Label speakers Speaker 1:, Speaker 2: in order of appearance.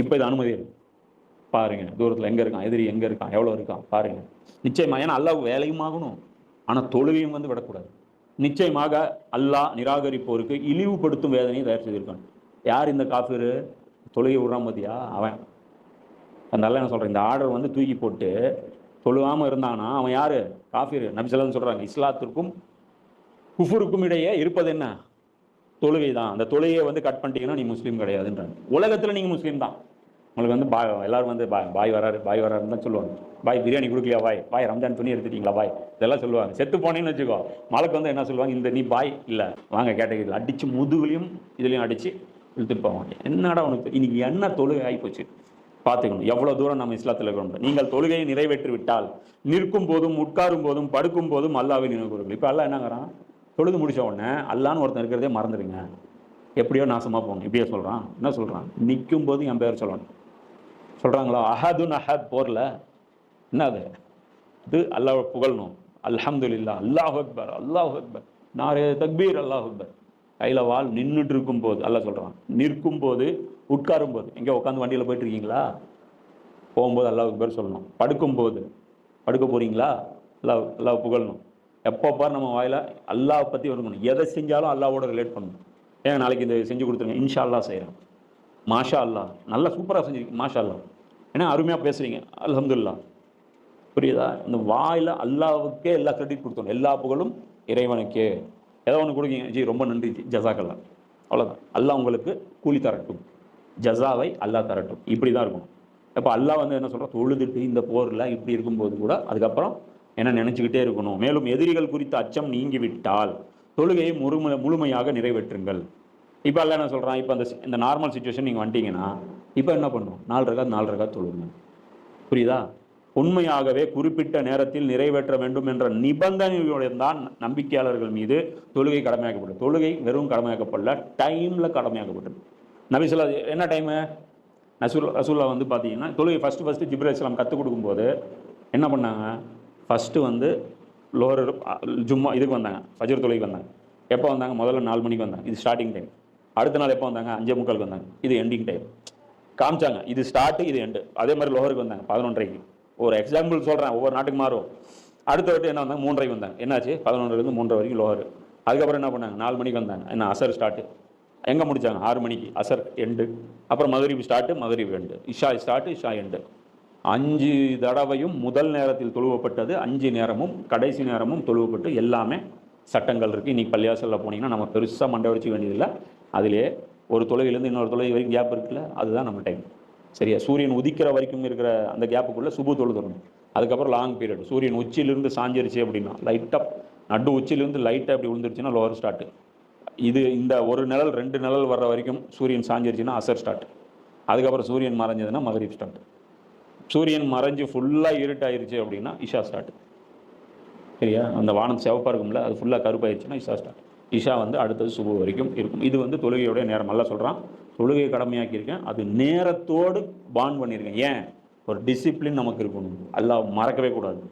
Speaker 1: இப்போ இது அனுமதி பாருங்க தூரத்தில் எங்கே இருக்கான் எதிரி எங்கே இருக்கான் எவ்வளோ இருக்கான் பாருங்க. நிச்சயமா ஏன்னா அல்லாஹ் வேலையும் ஆகணும் ஆனால் தொழுவையும் வந்து விடக்கூடாது. நிச்சயமாக அல்லாஹ் நிராகரிப்போருக்கு இழிவுபடுத்தும் வேதனையை தயார் செய்திருக்கான். யார் இந்த காஃபிரு? தொழுகை விடுறான் மதியா அவன். அதனால என்ன சொல்கிறேன் இந்த ஆர்டர் வந்து தூக்கி போட்டு தொழுகாமல் இருந்தானா அவன் யார்? காஃபீர். நபிசல்லாம் சொல்கிறாங்க இஸ்லாத்திற்கும் குஃபுருக்கும் இடையே இருப்பது என்ன? தொழுகை தான். அந்த தொழுகையை வந்து கட் பண்ணிட்டீங்கன்னா நீ முஸ்லீம் கிடையாதுன்றாங்க. உலகத்தில் நீங்கள் முஸ்லீம் தான். உங்களுக்கு வந்து பாய் எல்லாரும் வந்து பாய் பாய் வராரு பாய் வராருன்னு தான் சொல்லுவாங்க. பாய் பிரியாணி கொடுக்கலையா பாய்? பாய் ரம்ஜான் துணி எடுத்துட்டீங்களா பாய்? இதெல்லாம் சொல்லுவாங்க. செத்து போனேன்னு வச்சுக்கோ. மலைக்கு வந்து என்ன சொல்லுவாங்க? இந்த நீ பாய் இல்லை. வாங்க கேட்டகரியில் அடித்து முதுகுலையும் இதுலையும் அடித்து இழுத்துட்டு போவாங்க. என்னடா உனக்கு இன்னைக்கு என்ன தொழுகை ஆகிப்போச்சு பார்த்துக்கணும் எவ்வளோ தூரம் நம்ம இஸ்லாத்தில் இருக்கிறோம் நீங்கள் தொழுகையை நிறைவேற்றி விட்டால் நிற்கும் போதும் உட்காரும் போதும் படுக்கும் போதும் அல்லாவை நினைவுகள் இப்போ அல்லா என்னங்கிறான் தொழுது முடிச்ச உடனே அல்லான்னு ஒருத்தன் இருக்கிறதே மறந்துடுங்க. எப்படியோ நாசமாக போகணும். இப்படியே சொல்கிறான் என்ன சொல்கிறான் நிற்கும் போது என் பேர் சொல்லணும். சொல்கிறாங்களா அஹதுன் அஹத் போரில். என்ன அது? இது அல்லாஹ் புகழணும். அல்ஹம்துலில்லாஹ். அல்லாஹ் அக்பர் அல்லாஹ் அக்பர். நாரே தக்பீர் அல்லாஹ் அக்பர். கையில் வால் நின்றுட்டு இருக்கும் போது அல்லாஹ் சொல்கிறான் நிற்கும் போது உட்காரும் போது எங்கே உட்காந்து வண்டியில் போயிட்டு இருக்கீங்களா போகும்போது அல்லாஹ் அக்பர் சொல்லணும். படுக்கும் போது படுக்க போகிறீங்களா அல்லாஹ் அல்லாஹ் புகழணும். எப்போ பார் நம்ம வாயில் அல்லாஹ் பற்றி இருக்கணும் எதை செஞ்சாலும் அல்லாவோட ரிலேட் பண்ணணும். ஏன் நாளைக்கு இந்த செஞ்சு கொடுத்துருங்க. இன்ஷா அல்லா செய்கிறேன் மாஷா அல்லாஹ் நல்லா சூப்பராக செஞ்சிருக்கீங்க மாஷா அல்லாஹ் ஏன்னா அருமையாக பேசுகிறீங்க அலமதுல்லா புரியுதா? இந்த வாயில் அல்லாவுக்கே எல்லா கிரெடிட் கொடுத்தோம் எல்லா புகழும் இறைவனுக்கே. ஏதோ ஒன்று கொடுக்கீங்க. ஜி ரொம்ப நன்றி ஜி. ஜசாக்கல்லா அவ்வளோதான் அல்லாஹ் உங்களுக்கு கூலி தரட்டும். ஜஸாவை அல்லாஹ் தரட்டும். இப்படி தான் இருக்கும் இப்போ அல்லாஹ் வந்து என்ன சொல்கிறோம் தொழுதுட்டு இந்த போரில் இப்படி இருக்கும்போது கூட அதுக்கப்புறம் என்ன நினச்சிக்கிட்டே இருக்கணும். மேலும் எதிரிகள் குறித்த அச்சம் நீங்கிவிட்டால் தொழுகையை முழுமை முழுமையாக நிறைவேற்றுங்கள். இப்போ எல்லாம் என்ன சொல்கிறான் இப்போ அந்த இந்த நார்மல் சுச்சுவேஷன் நீங்கள் வந்துட்டீங்கன்னா இப்போ என்ன பண்ணும்? நாலு ரகா நாலு ரகா தொழுங்க புரியுதா? உண்மையாகவே குறிப்பிட்ட நேரத்தில் நிறைவேற்ற வேண்டும் என்ற நிபந்தனைகளுடன் தான் நம்பிக்கையாளர்கள் மீது தொழுகை கடமையாக்கப்படும். தொழுகை வெறும் கடமையாக்கப்படல டைமில் கடமையாக்கப்பட்டது நபி சொல்லா என்ன டைமு நசூல் ரசூல்லா வந்து பார்த்தீங்கன்னா தொழுகை ஃபஸ்ட்டு ஃபஸ்ட்டு ஜிப்ரா இஸ்லாம் கற்றுக் கொடுக்கும்போது என்ன பண்ணாங்க? ஃபஸ்ட்டு வந்து லோவர் ஜும்மா இதுக்கு வந்தாங்க. ஃபஜர் தொழுகைக்கு வந்தாங்க. எப்போ வந்தாங்க? முதல்ல நாலு மணிக்கு வந்தாங்க. இது ஸ்டார்டிங் டைம் அடுத்த நாள் எப்போ வந்தாங்க? அஞ்சே முக்காலுக்கு வந்தாங்க. இது எண்டிங் டைம் காமிச்சாங்க. இது ஸ்டார்ட்டு இது எண்டு அதே மாதிரி லோகருக்கு வந்தாங்க. பதினொன்றரைக்கு. ஒரு எக்ஸாம்பிள் சொல்கிறேன் ஒவ்வொரு நாட்டுக்கு மாறும். அடுத்த வாட்டி என்ன வந்தாங்க? மூன்றரைக்கு வந்தாங்க. என்னாச்சு? பதினொன்றுலேருந்து மூன்றரை வரைக்கும் லோஹர் அதுக்கப்புறம் என்ன பண்ணாங்க? நாலு மணிக்கு வந்தாங்க. என்ன? அசர் ஸ்டார்ட்டு எங்கே முடித்தாங்க ஆறு மணிக்கு. அசர் எண்டு அப்புறம் மதுரை ஸ்டார்ட்டு மதுரை எண்டு இஷா ஸ்டார்ட்டு இஷா எண்டு அஞ்சு தடவையும் முதல் நேரத்தில் தொழுவப்பட்டது அஞ்சு நேரமும் கடைசி நேரமும் தொழுவப்பட்டு எல்லாமே சட்டங்கள் இருக்குது இன்றைக்கி பள்ளியாசலில் போனீங்கன்னா நம்ம பெருசாக மண்டை வடிச்சு வேண்டியதில்லை. அதிலே ஒரு தொலைவிலேருந்து இன்னொரு தொலை வரைக்கும் கேப் இருக்குல்ல அதுதான் நம்ம டைம் சரியா? சூரியன் உதிக்கிற வரைக்கும் இருக்கிற அந்த கேப்புக்குள்ளே சுபு தொழுதுறணும் அதுக்கப்புறம் லாங் பீரியட் சூரியன் உச்சியிலிருந்து சாஞ்சிருச்சு அப்படின்னா லைட்டாக நடு உச்சியிலிருந்து லைட்டாக அப்படி விழுந்துருச்சுன்னா லோவர் ஸ்டார்ட் இது இந்த ஒரு நிழல் ரெண்டு நிழல் வர்ற வரைக்கும் சூரியன் சாஞ்சிருச்சுன்னா அசர் ஸ்டார்ட் அதுக்கப்புறம் சூரியன் மறைஞ்சதுன்னா மகரீப் ஸ்டார்ட் சூரியன் மறைஞ்சு ஃபுல்லாக இருட்டாயிருச்சு அப்படின்னா இஷா ஸ்டார்ட் சரியா? அந்த வானம் சிவப்பாக இருக்கும்ல அது ஃபுல்லாக கருப்பாயிருச்சுன்னா இஷா ஸ்டார்ட் இஷா வந்து அடுத்தது சுபு வரைக்கும் இருக்கும். இது வந்து தொழுகையோடைய நேரம். நல்லா சொல்கிறான் தொழுகையை கடமையாக்கியிருக்கேன். அது நேரத்தோடு பான் பண்ணியிருக்கேன். ஏன்? ஒரு டிசிப்ளின் நமக்கு இருக்கணும். அல்லாஹ் மறக்கவே கூடாது.